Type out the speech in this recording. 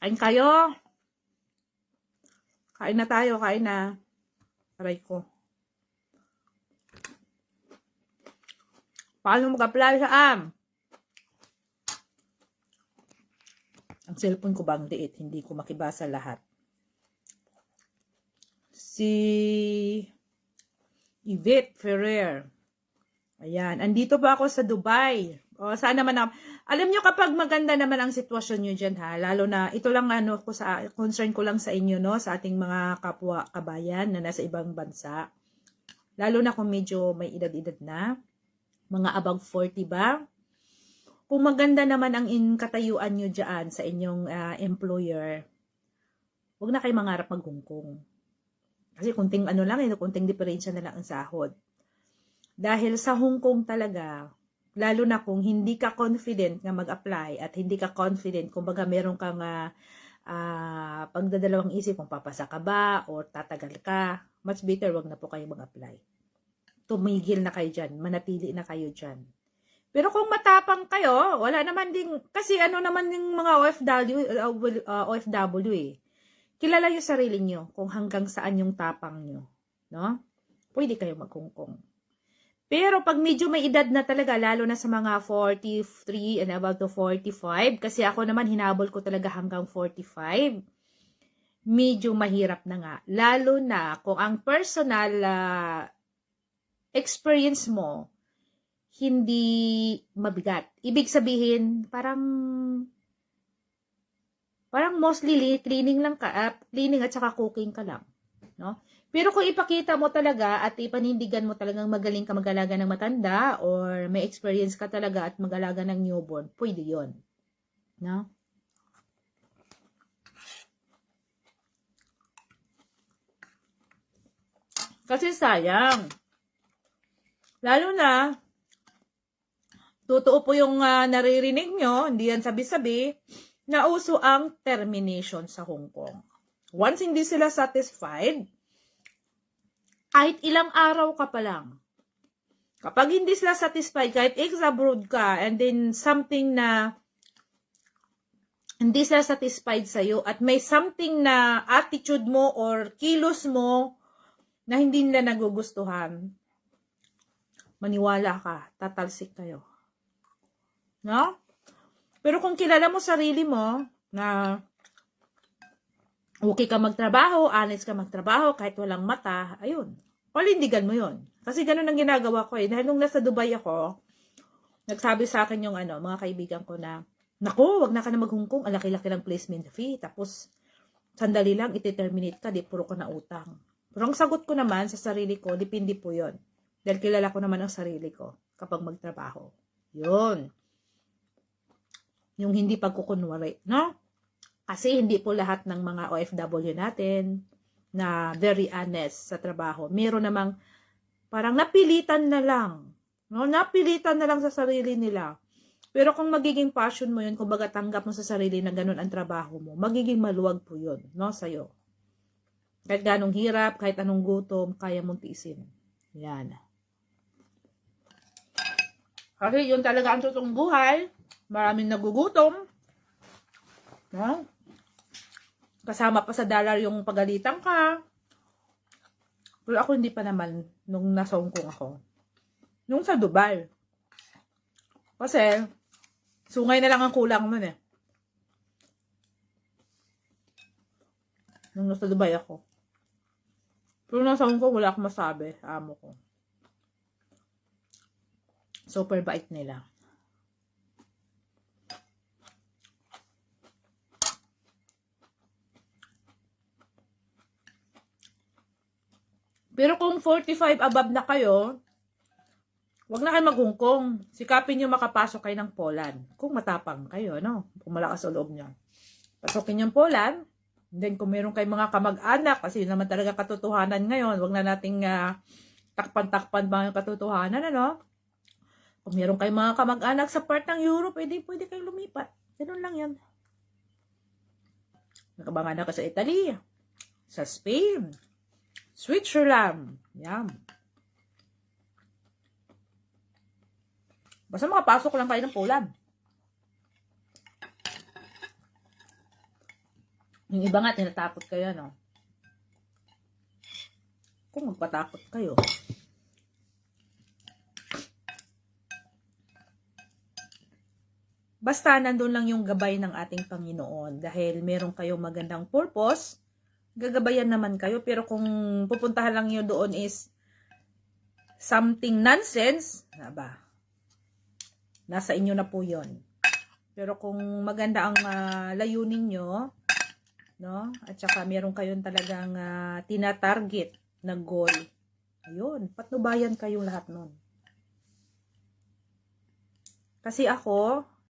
Kain kayo. Kain na tayo, kain na. Aray ko. Paano mag-apply sa AM? Ang cellphone ko bang liit, hindi ko makibasa lahat. Si Yvette Ferrer. Ayan, andito pa ako sa Dubai. O, saan naman ako. Alam nyo kapag maganda naman ang sitwasyon nyo dyan ha, lalo na ito lang ano ko sa concern ko lang sa inyo no, sa ating mga kapwa kabayan na nasa ibang bansa. Lalo na kung medyo may edad-edad na, mga above 40 ba? Kung maganda naman ang in katayuan nyo dyan sa inyong ah, employer, huwag na kayo mangarap maghungkong. Kasi kunting ano lang, eh, kunting diferensya na lang ang sahod. Dahil sa Hong Kong talaga, lalo na kung hindi ka confident na mag-apply at hindi ka confident, kumbaga meron kang uh, pagdadalawang isip kung papasa ka ba or tatagal ka, much better wag na po kayo mag-apply. Tumigil na kayo dyan, manatili na kayo dyan. Pero kung matapang kayo, wala naman din, kasi ano naman yung mga OFW, uh, uh, OFW eh. Kilala yung sarili nyo kung hanggang saan yung tapang nyo. No? Pwede kayo maghungkong. Pero pag medyo may edad na talaga, lalo na sa mga 43 and about to 45, kasi ako naman hinabol ko talaga hanggang 45, medyo mahirap na nga. Lalo na kung ang personal uh, experience mo, hindi mabigat. Ibig sabihin, parang parang mostly cleaning lang ka, uh, cleaning at saka cooking ka lang, no? Pero kung ipakita mo talaga at ipanindigan mo talagang magaling ka mag-alaga ng matanda or may experience ka talaga at mag-alaga ng newborn, pwede yon, no? Kasi sayang. Lalo na, totoo po yung uh, naririnig nyo, hindi yan sabi-sabi, na uso ang termination sa Hong Kong. Once hindi sila satisfied, kahit ilang araw ka pa lang, kapag hindi sila satisfied, kahit ex-abroad ka, and then something na hindi sila satisfied sa'yo, at may something na attitude mo or kilos mo na hindi nila nagugustuhan, maniwala ka, tatalsik kayo. No? Pero kung kilala mo sarili mo na okay ka magtrabaho, honest ka magtrabaho, kahit walang mata, ayun. Palindigan mo yun. Kasi ganun ang ginagawa ko eh. Dahil nung nasa Dubai ako, nagsabi sa akin yung ano, mga kaibigan ko na, Naku, wag na ka na maghungkong, ang laki-laki lang placement fee. Tapos, sandali lang, iti-terminate ka, di puro ka na utang. Pero ang sagot ko naman sa sarili ko, depende po yon Dahil kilala ko naman ang sarili ko kapag magtrabaho. Yun yung hindi pagkukunwari, no? Kasi hindi po lahat ng mga OFW natin na very honest sa trabaho. Meron namang parang napilitan na lang. No? Napilitan na lang sa sarili nila. Pero kung magiging passion mo yun, kung baga tanggap mo sa sarili na ganun ang trabaho mo, magiging maluwag po yun, no, sa'yo. Kahit ganong hirap, kahit anong gutom, kaya mong tiisin. Yan. Kasi yun talaga ang totoong buhay. Maraming nagugutom. No? Kasama pa sa dollar yung pagalitan ka. Pero ako hindi pa naman nung nasa Hong Kong ako. Nung sa Dubai. Kasi, sungay na lang ang kulang nun eh. Nung nasa Dubai ako. Pero nasa Hong Kong, wala akong masabi. Amo ko. Super bait nila. Pero kung 45 above na kayo, wag na kayo maghungkong. Sikapin nyo makapasok kayo ng Poland. Kung matapang kayo, no? Kung malakas sa loob nyo. Pasokin yung Poland. And then kung meron kayong mga kamag-anak, kasi yun naman talaga katotohanan ngayon, wag na nating uh, takpan-takpan ba yung katotohanan, ano? Kung meron kayong mga kamag-anak sa part ng Europe, edi pwede kayong lumipat. Ganun lang yan. Nakabanganak ka sa Italy, sa Spain, Switzerland. Yan. Basta makapasok lang kayo ng Poland. Yung iba nga, tinatakot kayo, no? Kung magpatakot kayo. Basta nandun lang yung gabay ng ating Panginoon dahil meron kayong magandang purpose, gagabayan naman kayo. Pero kung pupuntahan lang nyo doon is something nonsense, ba? Nasa inyo na po yon. Pero kung maganda ang ah, layunin nyo, no? At saka meron kayong talagang ah, tinatarget na goal. Ayun, patnubayan kayong lahat nun. Kasi ako,